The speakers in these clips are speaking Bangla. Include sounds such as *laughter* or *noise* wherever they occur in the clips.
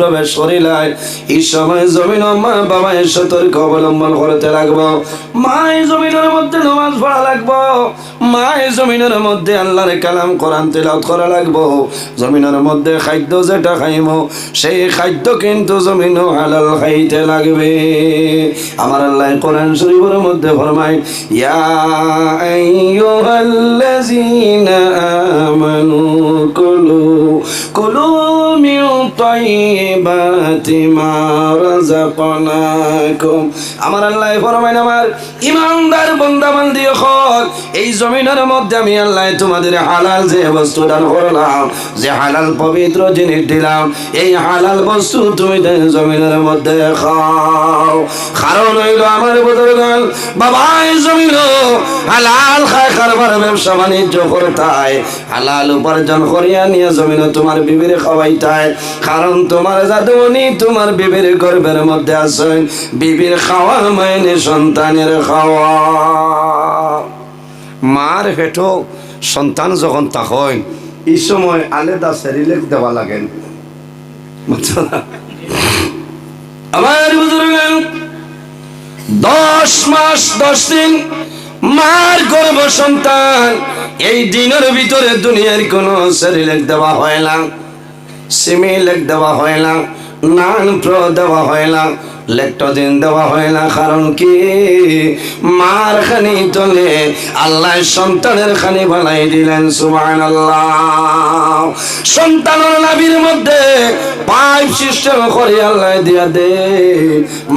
প্রবেশ করিলাই এই সময় জমিন মা সতর্ক অবলম্বন করতে লাগবো। জমিনের মধ্যে পড়া লাগবো। জমিনের মধ্যে আল্লাহর কালাম, কোরআন করা লাগবো। জমিনের মধ্যে খাদ্য যেটা খাইব সেই খাদ্য কিন্তু জমিন হালাল খাইতে লাগবে। আমার আল্লাহ কোরআন শরীফের মধ্যে ফরমায়, ইয়া আইয়ুহাল্লাযীনা আমানু কুলু কুলু তাইয়্যিবাতি মা রাযাকনাকুম আমার আল্লাহ ফরমায় আমার ইমানদার বান্দা বান্দি হক এই জমিনের মধ্যে আমি আল্লাহ তোমাদের হালাল যে বস্তু দান করলাম, যে হালাল পবিত্র জিনিস দিলাম, এই হালাল বস্তু তুমি জমিনের মধ্যে খাও। কারণ হইল আমার বুজুর্গণ, বাবা জমিন হালাল খায়, কারবার ব্যবসা বাণিজ্য করতায়, হালাল উপার্জন করিয়া নিয়ে জমিন তোমার বিবির খাওয়াইতায়। কারণ তোমার জাদুনি তোমার বিবির গর্বের মধ্যে আছেন বিবির খাওয়া মাইনে সন্তানের খাওয়া। মার হেঁটো সন্তান যখন হয় এই সময় আলাদা সেরিলেক দেওয়া লাগেন? আমার দশ মাস, দশ দিন মার গর্ভ সন্তান, এই দিনের ভিতরে দুনিয়ার কোনো সেরিলেক দেওয়া হয় না। সিমি লেখ দেওয়া হয় না নান প্র দেওয়া হয় না লেকটোজিন দেওয়া হয় না, কারণ কি? মার খানি তলে আল্লাহ সন্তানের খানি বানাই দিলেন সুমান আল্লাহ সন্তানের নাবির মধ্যে পাইপ সিস্টেম করে আল্লাহ দিয়া দে।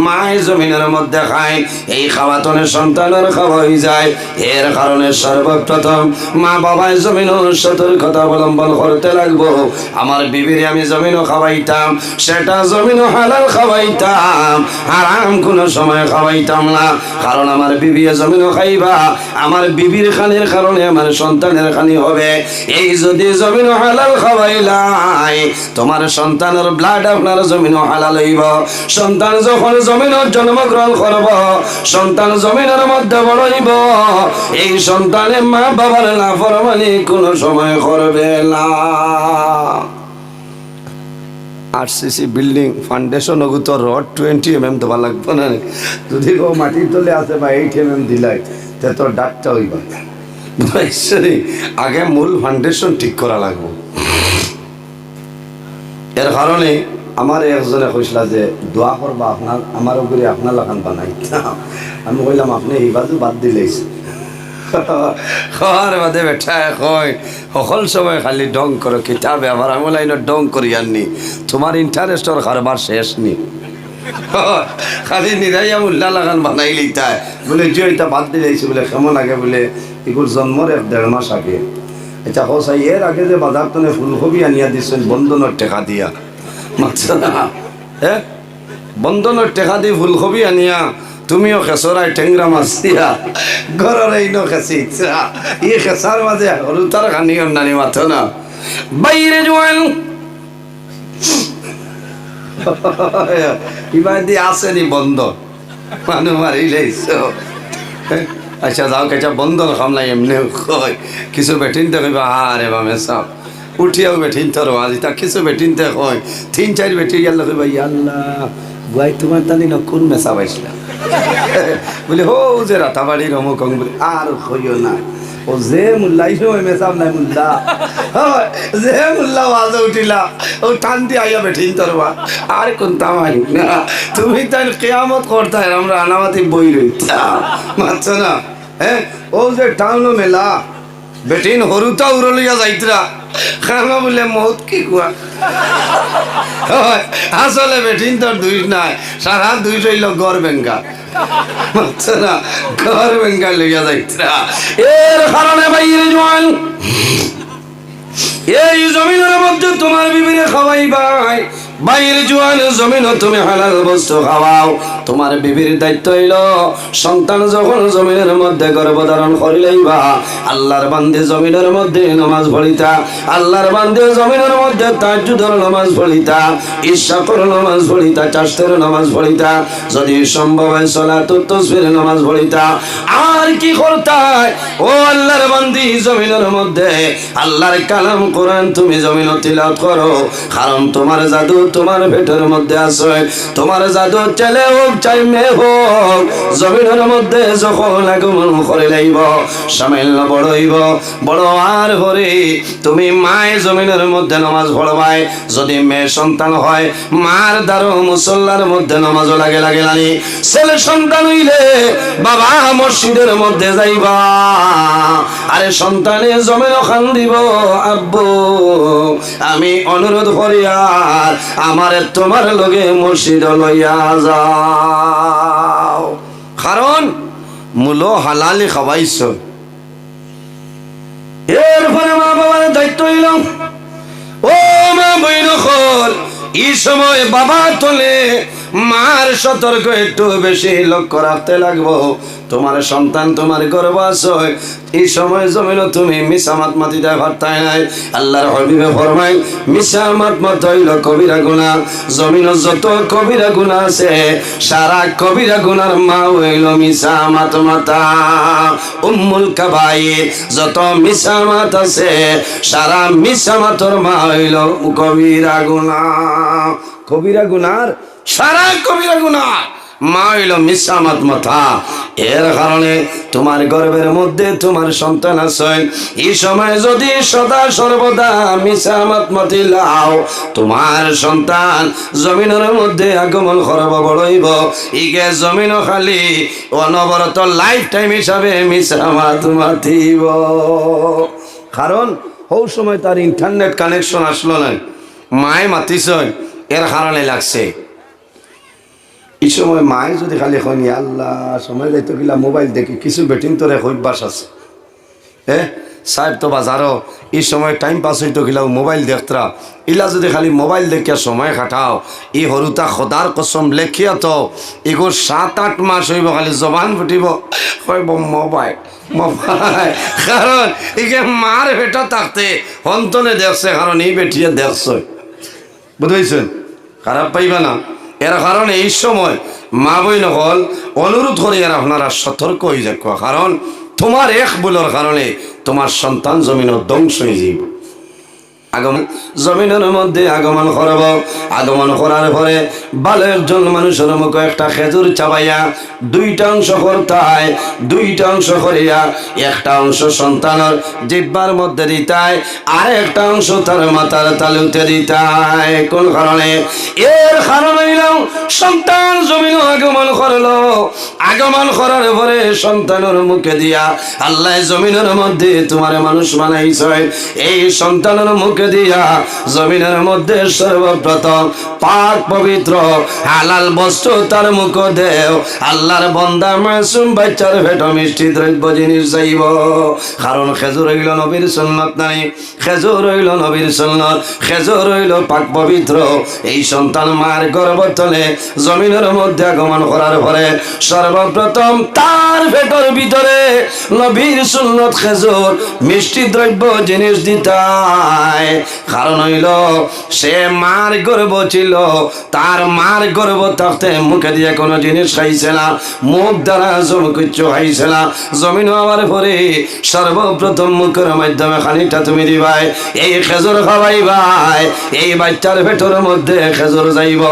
মায়ের জমিনের মধ্যে খায়, এই খাওয়াতনে সন্তানের খাওয়া হয়ে যায়। এর কারণে সর্বপ্রথম মা বাবায় জমিন সতর্কতা অবলম্বন করতে লাগবো। আমার বিবিরে আমি জমিনও খাওয়াইতাম, সেটা জমিনও হালাল খাওয়াইতাম। আরাম কোনো সময় খাওয়াইতাম না। কারণ আমার বিবি জমিনও খাইবা। আমার বিবির খানির কারণে আমার সন্তানের খানি হবে। এই যদি জমিনও হালাল খাওয়াইলাই, তোমার সন্তানের ব্লাড আপনার জমিনও হালাল হইব। সন্তান যখন জমিনত জন্মগ্রহণ করব, সন্তান জমিনের মধ্যে বড় হইব। এই সন্তানে মা বাবার লাফরমানি কোনো সময় করবে না। আরসিসি বিল্ডিং ফাউন্ডেশন ওগুতো রড টোয়েন্টি এম এম দেওয়া লাগবে না যদি কেউ মাটির তলে আছে বা এইট এম এম দিলাই, তে তোর ডাকটা হইবা। ঈশ্বরী আগে মূল ফাউন্ডেশন ঠিক করা লাগবে। এর কারণে আমার একজনে কইসলা যে, দোয়া করবা, আপনার, আমার উপরে আপনার লাগান বানাই। *laughs* আমি কইলাম, আপনি এই বাজু বাদ দিলেই খাওয়ার বাদে বেঠা কয় সকল সময় খালি ডং করো, কিতাবে আবার আমি লাইন ডং করি আননি তোমার ইন্টারেস্টর কারবার শেষ নি। খালি নিরাইয়া উল্লা লাগান বানাই লিতায়। বলে যে এটা বাদ দিলেছি বলে, কেমন আগে? বলে এগুলো জন্মর এক দেড় মাস আগে। আচ্ছা হোসাই এর আগে যে বাজার তনে ফুলকপি আনিয়া দিচ্ছেন বন্ধনের টেকা দিয়া। মাত্র না। হ্যাঁ বন্ধনের টেকা দিয়ে ফুলকপি আনিয়া। তুমিও খেসরাই টেংরা মাছ। দিয়া ঘরের এই নো খেসি ই খেসার মাঝে হলু তার খানি নানি মাথো না বাইরে জোয়ান ইমান দিয়ে আসেনি বন্ধ। মানুষ মারি লাইছো। আচ্ছা যাও কেচা বন্ধ খামলাই এমনি কয়। কিছু বেটিনতে কইবা আরে বামে সাপ উঠিয়াও বেঠিন তোর আজি তা কিছু বেটিনতে কয়। তিন চার বেটি গেল কইবা ইয়াল্লাহ বুয়াই, তোমার তানি ন কোন মেসা পাইছিলা বলে, হো, যে রাতাবাড়ির অমুক অমুক বলে, আর হইও না। ও যে মুল্লা ইসো ওই মেসাব নাই মুল্লা। যে মুল্লা ওয়াজে উঠিলা, ও টানতি আইয়া বেঠিন তোরবা আর কোন তামাই না। তুমি তাই কেয়ামত করতে আমরা আনামাতি বই রইতাম। মানছ না? হ্যাঁ? ও যে টানলো মেলা বেটিন হরুতা উরলিয়া যাইতরা খানা বলে মত কি কুয়া আসলে বেঠিন তোর দুই নাই সারা দুই রইল গড় বেঙ্গা আচ্ছা না গড় বেঙ্গা লইয়া যাইতরা এর কারণে বাইরে জোয়ান এই জমিনের মধ্যে তোমার বিবিরে খাওয়াই ভাই বাইরে জোয়ান জমিন তুমি হালাল বস্তু খাওয়াও। তোমার বিবির দায়িত্ব হইল, সন্তান যখন জমিনের মধ্যে গর্ভধারণ করিলেইবা আল্লাহর বান্দে জমিনের মধ্যে নামাজ পড়িতা, আল্লাহর বান্দে জমিনের মধ্যে তাজ্জুদের নামাজ পড়িতা ইশাকর নামাজ পড়িতা, চাষের নামাজ পড়িতা, যদি সম্ভব হয় তো তসবির নামাজ পড়িতা। আর কি করতায়? ও আল্লাহর বান্ধি জমিনের মধ্যে আল্লাহর কালাম কোরআন তুমি জমিন তিলাওয়াত করো, কারণ তোমার জাদু তোমার পেটের মধ্যে আছে। তোমার জাদু ছেলে হোক, চাই মেয়ে হোক, জমিনের মধ্যে যখন আগমন করে লাইব, সামিল বড় হইব বড় আর হরে, তুমি মায় জমিনের মধ্যে নামাজ পড়বাই যদি মেয়ে সন্তান হয়, মার দ্বারো মুসল্লার মধ্যে নামাজও লাগে লাগে লানি ছেলে সন্তান হইলে বাবা মসজিদের মধ্যে যাইবা। আরে সন্তানে জমিন খান দিব, আব্বু। আমি অনুরোধ করি আর আমার তোমার লগে মসজিদ লইয়া যাও। কারণ মূল হালালি খাওয়াইছ। এরপরে মা বাবার দায়িত্ব হইল, ও মা বই খল এই সময় বাবা তোলে মার সতর্ক একটু বেশি লক্ষ্য রাখতে লাগবো। তোমার সন্তান তোমার গর্ব আছে এই সময় জমিল তুমি মিসামাত মাতিতে ভারতায় নাই। আল্লাহর হবিবে ফরমাই মিসামাত মত হইল কবিরা গুণা। জমিন যত কবিরা গুণা আছে, সারা কবিরা গুনার মা হইল মিসামাত মাতা উম্মুল কাবাইর যত মিসামাত আছে, সারা মিসামাতর মা হইল কবিরা গুণা। কবিরা গুনার সারা কবিরা গুণা। মা হইল মিসামাত মাথা। এর কারণে তোমার গর্বের মধ্যে তোমার সন্তান আছে। এই সময় যদি সদা সর্বদা মিসামাত মতি লাও, তোমার সন্তান জমিনের মধ্যে আগমন করব বড়ইব ইগে জমিন খালি, অনবরত লাইফ টাইম হিসাবে মিসামাত মাতিব কারণ ওই সময় তার ইন্টারনেট কানেকশন আসলো না মায়ে মাতিছ, এর কারণে লাগছে। এই সময় মায়ে যদি খালি হয়নি, আল্লাহ, সময় যাইতো গিলা মোবাইল দেখি, কিছু বেটিং তোরে অভ্যাস আছে। হ্যাঁ সাহেব তো বাজারও, এই সময় টাইম পাস হইতো গিলাও মোবাইল দেখতরা। ইলা যদি খালি মোবাইল দেখিয়া সময় কাটাও ই হরুতা খোদার কসম লেখিয়া তো, এগুর সাত আট মাস হইব, খালি জবান ফুটিব। কইব মোবাইল মোবাইল। কারণ ইকে মার বেটা থাকতে, হন্তনে দেখছে, কারণ এই বেটিয়ে দেখছে। বুঝেছেন খারাপ পাইবা না। এর কারণে এই সময় মা বই নকল অনুরোধ করে আর আপনারা সতর্ক হয়ে যাক। কারণ তোমার এক ভুলের কারণে তোমার সন্তান জমিনও ধ্বংস হয়ে যাইব। আগমন, জমিনের মধ্যে আগমন করব। আগমন করার পরে ভালো একজন মানুষের মুখে একটা খেজুর চাবাইয়া দুইটা অংশ করতায়, দুইটা অংশ করিয়া একটা অংশ সন্তানের জিব্বার মধ্যে দিতায় আর একটা অংশ তার মাথার তালুতে দিতায়। কোন কারণে? এর কারণ সন্তান জমিন আগমন করল। আগমন করার পরে সন্তানের মুখে দিয়া, আল্লাহ জমিনের মধ্যে তোমার মানুষ বানাইছে। এই সন্তানের মুখে দিয়া জমিনের মধ্যে সর্বপ্রথম পাক পবিত্র হালাল বস্তু তার মুখ দেও। আল্লাহর বন্দা মাসুম বাচ্চার ভেট মিষ্টি দ্রব্য জিনিস যাইব। কারণ খেজুর হইল নবীর সুন্নত নাই, খেজুর হইল নবীর সুন্নত, খেজুর হইল পাক পবিত্র। এই সন্তান মার গর্ব তলে জমিনের মধ্যে আগমন করার পরে সর্বপ্রথম তার ভেটর ভিতরে নবীর সুন্নত খেজুর মিষ্টি দ্রব্য জিনিস দিতায় কারণ হইল, সে মার গর্ব ছিল, তার মার গর্ব থাকতে মুখে দিয়ে কোনো জিনিস খাইছে না, মুখ দ্বারা জম কিচ্ছু খাইছে না, জমিন হওয়ার পরে সর্বপ্রথম মুখের মাধ্যমে খানিকটা তুমি দিবাই, এই খেজুর খাওয়াই ভাই এই বাচ্চার ভেটর মধ্যে খেজুর যাইব।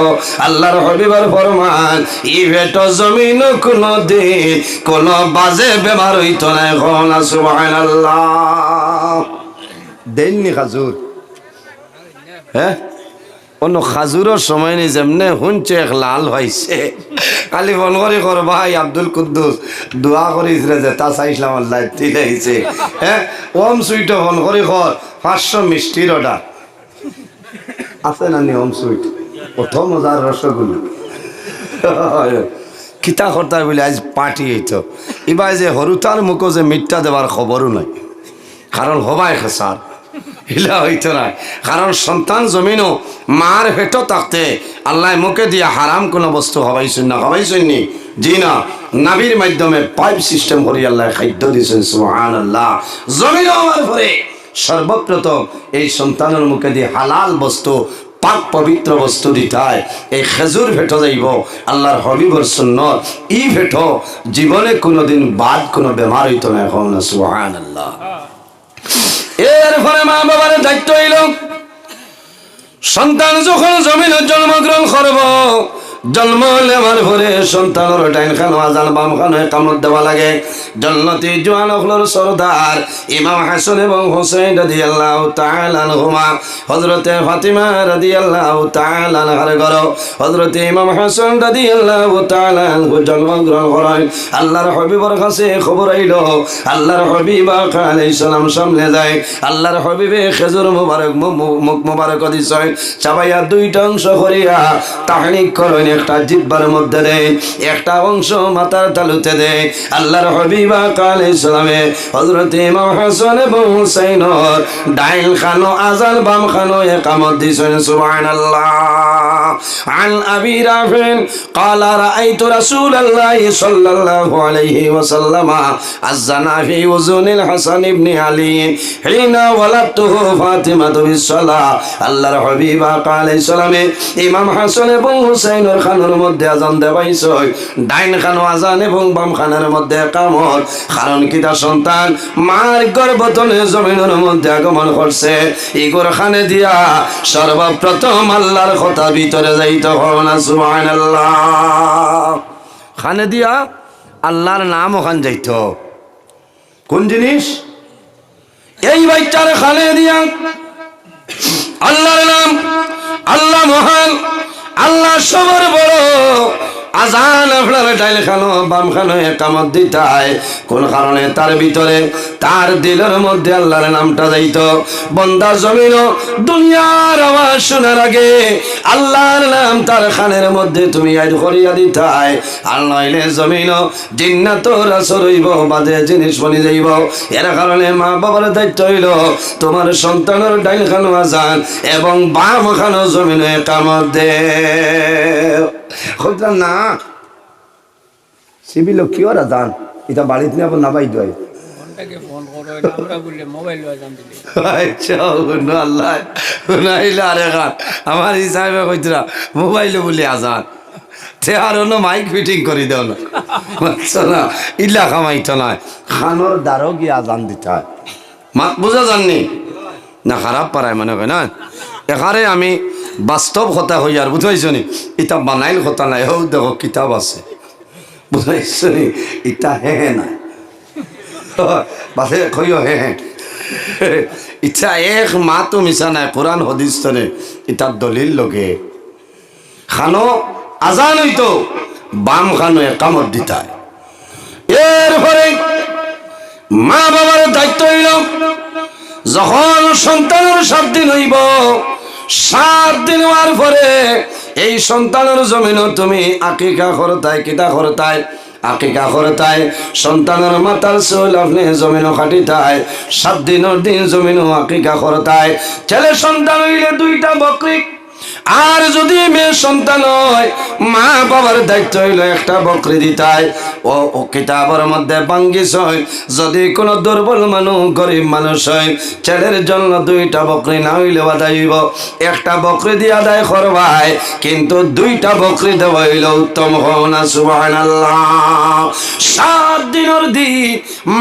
আল্লাহর হবিবার ফরমান, এই ভেট জমিন কোনো দিন কোনো বাজে বেমার হইত না এখন, সুবহানাল্লাহ। দেননি খাজুর। হ্যাঁ? অন্য খাজুরের সময় নেই যেমনে শুনছে এক লাল হয়েছে। কালি ফোন করি কর, ভাই আব্দুল কুদ্দুস, দোয়া করিস রে যে তা চাইছিলাম আল্লাহ আছে হ্যাঁ? ওম সুইট ফোন করি কর, পাঁচশো মিষ্টির অর্ডার আছে না নি ওম সুইট? প্রথম মজার রসগোল্লা। কিতা কর্তার বলে, আজ পার্টি হইতো। এবার যে হরুতার মুখো যে মিথ্যা দেবার খবরও নাই। কারণ হবাই খেসার। হিলা হইতো না। কারণ সন্তান জমিনও মার হেঁটো থাকতে আল্লাহ মুখে দিয়া হারাম কোনো বস্তু হবাইছেন না, হবাইছেন নি। জি না, নাবির মাধ্যমে পাইপ সিস্টেম করি আল্লাহ খাদ্য দিয়েছেন সুহান আল্লাহ জমিন সর্বপ্রথম এই সন্তানের মুখে দিয়ে হালাল বস্তু, পাক পবিত্র বস্তু দিতায় এই খেজুর ভেটো যাইব, আল্লাহর হবিবর সুন্নত। ই ভেটো জীবনে কোনোদিন বাদ কোনো বেমার হইতো না এখন সুহান আল্লাহ এর ফলে মা বাবার দায়িত্ব হইল সন্তান যখন জমিনের জন্মগ্রহণ করব জন্ম নেওয়ার পরে সন্তানের ডাইন খানো আজান বাম খানো কামড় দেওয়া লাগে। জন্নতি জোয়ান অখলর সরদার ইমাম হাসান এবং হোসেন রাদি আল্লাহ তালানহুমা হজরতে ফাতিমা রাদি আল্লাহ তালানহার ঘর। হজরতে ইমাম হাসান রাদি আল্লাহ তালানহু জন্মগ্রহণ করেন। আল্লাহর হবিবর কাছে খবর আইল, আল্লাহর হবিব আলাইহিস সালাম সামনে যায়। আল্লাহর হবিবে খেজুর মুবারক মুখ মুবারক দিছেন। চাবাইয়া দুইটা অংশ করিয়া তাহনিক করেন একটা জিব্বার মধ্যে দেয় একটা অংশ মাথার তালুতে দেয় আল্লাহর হবিবা কালে ইসলামে হজরত ইমাম হাসান এবং হুসাইনর ডাইল খানো আজান বাম খানো একামত দিছেন সুবহানাল্লাহ عن أبي رافع قال رأيت رسول الله صلى الله عليه وسلم الزنا في وزن الحسن بن علي حين ولدته فاطمة بالصلاة আল্লাহর হাবিব আকালে সালামে ইমাম হাসান এবং হুসাইনের খানের মধ্যে আজান দেবাইছই ডাইন খানো আজান এবং বাম খানের মধ্যে কামর কারণ কিতা সন্তান? মার গর্ভতনে জমিনের মধ্যে আগমন করছে ইগোর খানে দিয়া সর্বপ্রথম আল্লাহর কথা ভিতরে যাইতে হবে না, সুবহানাল্লাহ। খানে দিয়া আল্লাহর নাম ওখান যাইত কোন জিনিস? এই বাচ্চার খানে দিয়া আল্লাহর নাম, আল্লাহ মহান আল্লাহ সবার বড়। আজান আপনার ডাইল খানো, বাম খানো, একামত দিতায়। কোন কারণে? তার ভিতরে তার দিলের মধ্যে আল্লাহর নামটা যাইত। বন্দা জমিন দুনিয়ার আওয়াজ শোনার আগে আল্লাহর নাম তার খানের মধ্যে তুমি আইড করিয়া দিতায়। আর নইলে জমিন জিন্নাত রাসর হইব, বাদে জিনিস বনি যাইব। এর কারণে মা বাবার দায়িত্ব হইল তোমার সন্তানের ডাইল খানো আজান এবং বাম খানো জমিনে কামত দে। খুঁজলাম না। সিবিল কি ওরা যান এটা বাড়িতে নিয়ে আবার দোয়। আমরা হিসাবে কইতরা মোবাইলে বলি আজান। তে আর অন্য মাইক ফিটিং করে দেও না। বুঝছ না ইল্লা কামাইতো না। খানোর দ্বারও গিয়ে আজান দিতে। হয় মাত বোঝা জাননি? না খারাপ পারায় মনে হয়? না এখানে আমি বাস্তব কথা হই আর বুঝাইছো নি ইটা বানাইল কথা নাই হৌ দেখো কিতাব আছে। বুঝাইছো নি ইটা হে হে নাই। বাসে কইও হে হে ইচ্ছা এক মা তো মিশা নাই কোরআন হদিস তনে ইটার দলিল লগে। খানো, আজান হইতো, বাম খানো একামত দিতায় এরপরে মা বাবার দায়িত্ব হইল, যখন সন্তানের সাত দিন হইব সাত দিন হওয়ার পরে এই সন্তানের জমিন তুমি আকিকা করতায় কিতা করতায় আকিকা করতায় সন্তানের মাতার চুল আপনি জমিন খাটিতায়, সাত দিনের দিন জমিন আকিকা করতায় ছেলে সন্তান হইলে দুইটা বকরি আর যদি মেয়ে সন্তান হয়, মা বাবার দায়িত্ব হইল একটা বকরি দিতায় ও ও কিতাবের মধ্যে বাঙ্গিস হয়, যদি কোনো দুর্বল মানুষ গরিব মানুষ হয়, ছেলের জন্য দুইটা বকরি না হইলে বাদাইব একটা বকরি দিয়ে আদায় করবাই কিন্তু দুইটা বকরি দেওয়া হইল উত্তম হও না সুবাহ সাত দিনের দিন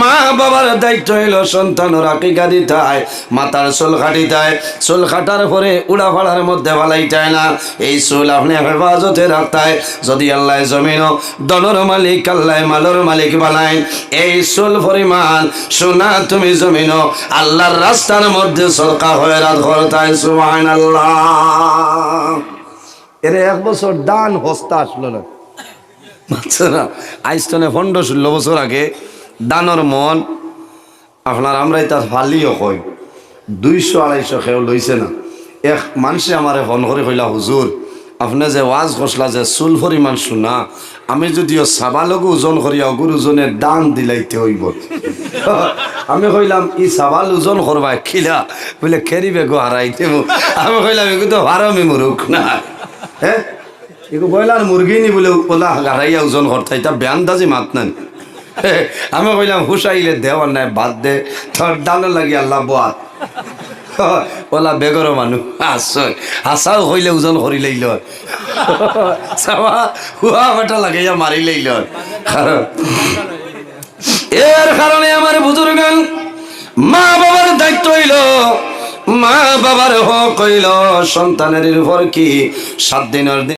মা বাবার দায়িত্ব হইল সন্তানের আকিকা দিতায় মাতার চুল খাটিতায় চুল খাটার পরে উড়া ফাড়ার মধ্যে ভালাই যায় না এই চুল আপনি হেফাজতে রাখতায় যদি আল্লাহ জমিন দলর মালিক আল্লাহ মালর মালিক বানায়, এই চুল পরিমাণ সোনা তুমি জমিন আল্লাহর রাস্তার মধ্যে সরকা হয়ে রাত করতায় সুবহান আল্লাহ এক বছর দান হস্তা আসলো না। আইস্তনে পনেরো ষোলো বছর আগে দানর মন, আপনার আমরা এটা ফালিও কই, দুইশো আড়াইশো খেয়েও লইছে না। এক মানুষে আমারে ফোন করে কইলা, হুজুর, আপনি যে ওয়াজ করসলা যে চুল পরিমাণ শুনা, আমি যদিও সাবালকও ওজন করিয়া অগুর ওজনের দান দিলাইতে হইব। *laughs* আমি কইলাম, ই সাবাল ওজন করবা খিলা বলে খেরিবে গো হারাইতে। আমি কইলাম এগুলো তো হারামি মুরুখ না। হ্যাঁ এগো বয়লার মুরগি নি বলে ওলা গাড়াইয়া ওজন করতে, এটা ব্যান দাজি মাত নেন। আমি কইলাম হুসাইলে দেওয়ার নাই, বাদ দে, তোর ডানো লাগি আল্লাহ বাদ *laughs* ওলা বেগর মানু আসল হাসাও হইলে ওজন করি লাইল চাবা হুয়া বেটা লাগে মারি লাইল এর কারণে আমার বুজুর্গান মা বাবার দায়িত্ব হইল, মা বাবার হক হইল সন্তানের উপর কি সাত দিনের দিন